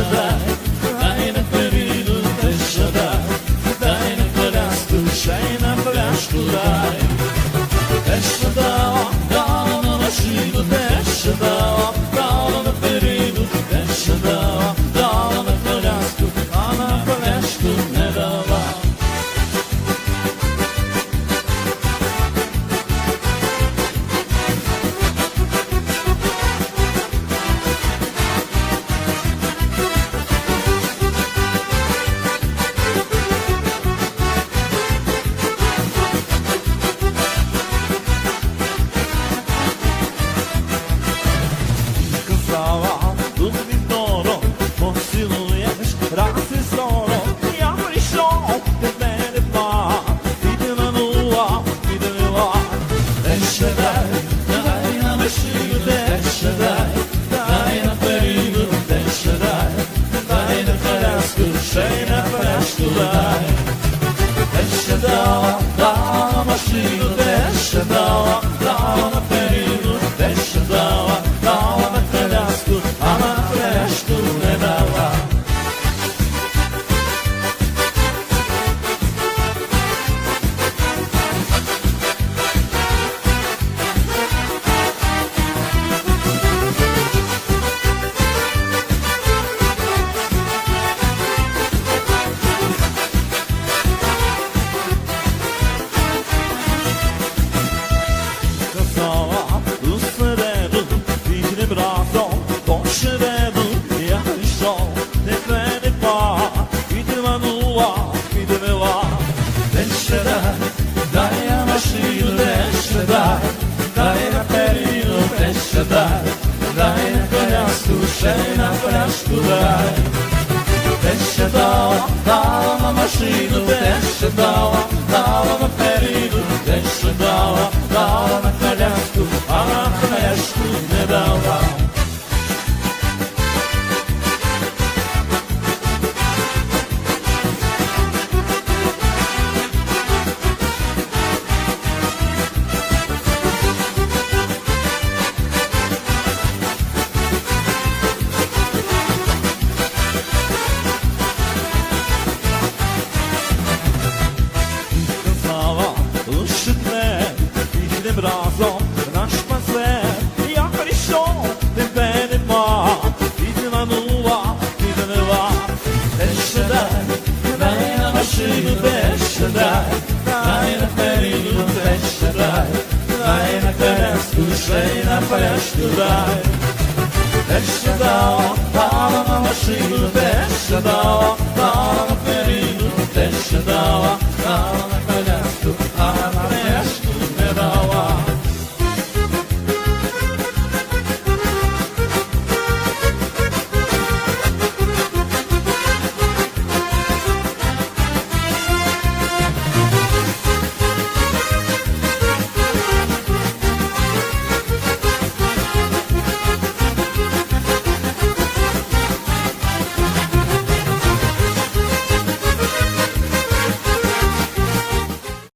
сідай, дай на періду те, машину, те ще дала ще дай, дай на коляску, ще й на пляшку дай. Те ще дала, дала машину, те ще дала, дала на перину, те ще разом наш пасе. Я прийшов, тебе нема, підманула, підвела. Те ще дай, дай на машину, те ще дай, дай на перину, те ще дай, дай на коляску, ще й на пляшку дай. Те ще дала, дала на машину, те ще дала, дала на перину, те ще дала, на